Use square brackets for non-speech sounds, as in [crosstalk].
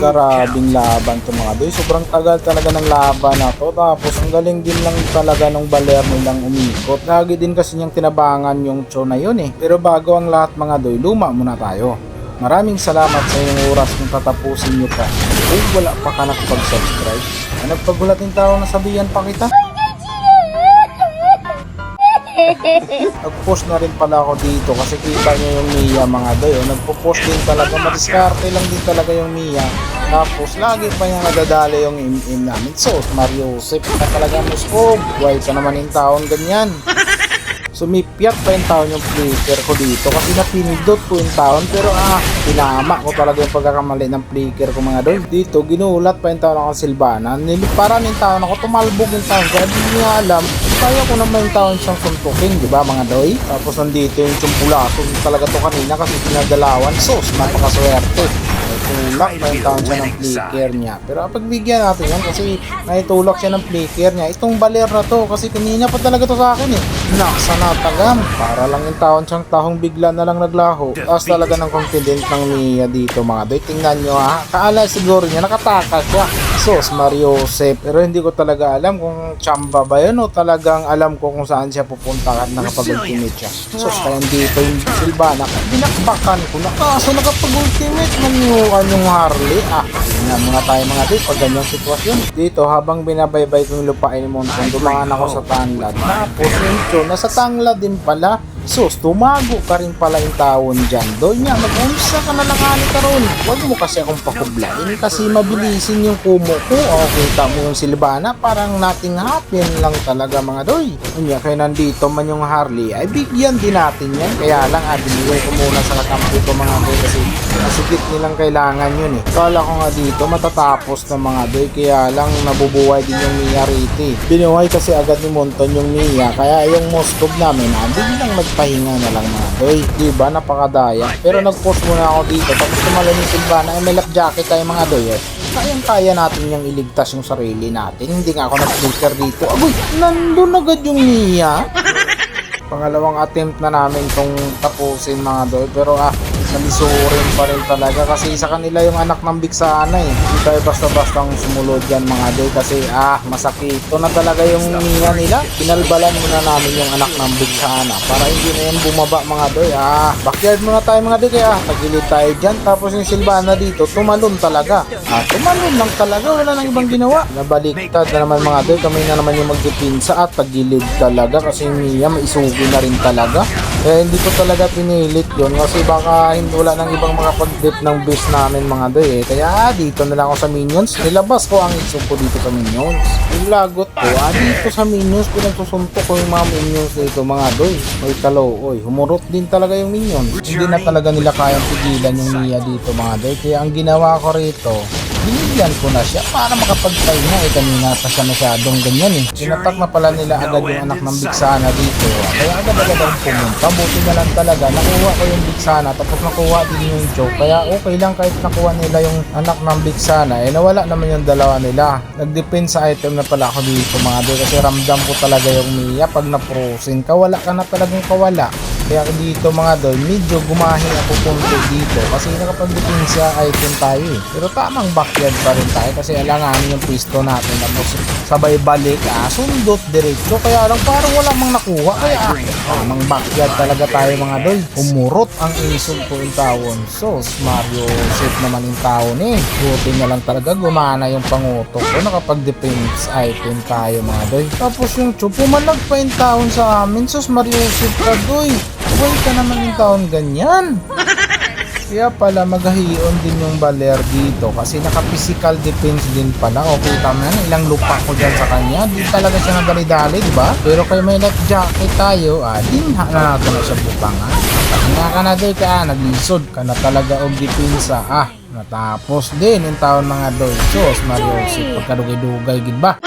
Karabing laban to mga doy. Sobrang tagal talaga ng laban na to. Tapos ang galing din lang talaga ng baler nilang umikot. Lagi din kasi niyang tinabangan yung cho na yun eh. Pero bago ang lahat mga doy, luma muna tayo. Maraming salamat sa inyong oras kung tatapusin nyo pa. Kung wala pa ka nakapag-subscribe, ay nagpagulat yung tao na sabihan pa kita. [laughs] Nag-post na rin pala ako dito kasi kita nyo yung Mia mga doy. Oh. Nagpo-post din talaga. Madiskarte lang din talaga yung Mia. Tapos lagi pa niya nadadali yung im-im namin. So, Mario Joseph na talaga muskog. Why ka naman yung taon ganyan? Sumipyat pa yung taon yung flicker ko dito kasi napinindot ko yung taon pero ah, pinama ko talaga yung pagkakamali ng flicker ko mga doy. Dito, ginulat pa yung taon ako Silvana. Niliparan yung taon ako, tumalbog yung taon. Kaya di niya alam, kaya ko naman yung taon siyang suntukin, di ba mga doy? Tapos nandito yung chumpulaso talaga to kanina kasi pinadalawan. Sos, napakaswerte. May tulak pa yung siya ng flicker niya. Pero pagbigyan natin yan kasi naitulak siya ng flicker niya. Itong baler na to kasi kanina pa talaga to sa akin eh. Naksa na tagam. Para lang yung taon siyang tahong bigla na lang naglaho. Taas talaga ng confident ng Mia dito mga doy. Tingnan nyo ha. Kaala siguro niya nakatakas siya. Sos Mario Joseph. Pero hindi ko talaga alam kung chamba ba yun o talagang alam ko kung saan siya pupunta at nakapag-ultimate siya. Sos kaya dito yung Silvana. Binakbakan ko na kaso nakapag-ultimate maniukan yung Harley. Ah, tingnan muna tayo mga doy pag ganyang sitwasyon. Dito habang binabaybay ko yung lupain ni Monson, dumaan ako sa tanglad. Tapos Cho, nasa tanglad din pala. Sus, tumago ka rin pala yung taon dyan. Doy niya, mag-umsa ka na lang ani ka ron. Huwag mo kasi akong pakublain kasi mabilisin yung kumo ko. O, kita mo yung silbana, parang nating hapin lang talaga mga doy. Kanya, kaya nandito man yung Harley, ay bigyan din natin yan. Kaya lang, ah, binigay ko muna sa kakampi ko mga doy kasi masigit nilang kailangan yun eh. Kala ko nga dito, matatapos na mga doy, kaya lang nabubuhay din yung Mia rito. Binuhay kasi agad ni Monton yung Mia, kaya yung Moskov namin, ah, biglang nagpahinga na lang mga doy. Diba, napakadaya. Pero nag-post muna ako dito, tapos tumalo ni Silvana, ay may jacket tayo mga doy eh. Kayang-kaya natin yung iligtas yung sarili natin. Hindi nga ako nag-filter dito. Aboy, nandun agad yung Mia. [laughs] Pangalawang attempt na namin tong tapusin mga doy. Pero ah, nalisurin pa rin talaga kasi sa kanila yung anak ng biksana eh. Hindi tayo basta-bastang sumulod yan mga doy kasi ah, masakit. Ito na talaga yung niya nila. Pinalbalan muna namin yung anak ng biksana para hindi na yan bumaba mga doy. Ah, backyard muna tayo mga doy kaya tagilid tayo dyan. Tapos yung Silvana dito, tumalon talaga. Ah, tumalon lang talaga. Wala nang ibang ginawa. Nabaliktad na naman mga doy. Kami na naman yung magdipinsa at tagilid talaga kasi yung Mia maisugi na rin talaga. Kaya hindi ko talaga pinilit yon kasi baka hindi wala nang ibang mga pag-dip ng base namin mga doy eh. Kaya dito na lang ako sa minions. Nilabas ko ang isip ko dito sa minions. Yung lagot ko, ah, dito sa minions, pinagsusuntok ko yung mga minions dito mga doy. Oy, kalo, oy, humurot din talaga yung minions. Hindi na talaga nila kayang pigilan yung Mia dito mga doy. Kaya ang ginawa ko rito, binigyan ko na siya para makapagpahinga eh kanina pa siya masyadong ganyan eh. Sinatak na pala nila agad yung anak ng biksana dito. Kaya agad-agad akong pumunta. Buti na lang talaga. Nakuha ko yung biksana tapos nakuha din yung choke. Kaya okay lang kahit nakuha nila yung anak ng biksana eh nawala naman yung dalawa nila. Nag-depend sa item na pala ako dito mga doy kasi ramdam ko talaga yung Mia pag na-frozen ka wala ka na talagang kawala. Kaya dito mga doy, medyo gumahi ako konti dito kasi nakapag-depensa item tayo eh. Pero tamang backyard pa rin tayo kasi alanganin yung pisto natin tapos sabay balik ah, sundot diretso kaya lang parang wala mang nakuha kaya tamang backyard talaga tayo mga doy. Umurot ang isog ko yung tawon. So, Mario safe naman yung tawon eh. Buti na lang talaga gumana yung pangutok ko nakapag-defense item tayo mga doy. Tapos yung chup, pumalag pa yung tawon sa amin. Sus, Mario safe ka doy. Buhay ka naman yung taon ganyan. Kaya pala maghahiyon din yung baler dito kasi naka-physical defense din pala. Okay, tama na. Ilang lupa ko dyan sa kanya. Di talaga siya nadali-dali, di ba? Pero kay may life jacket tayo, ah, din na natin na siya bukangan. Nga ka na doy ka, ah, naglisod ka na talaga og depensa. Ah, natapos din yung taon mga doy. Sos, Mario, si pagkadugay-dugay, gid ba?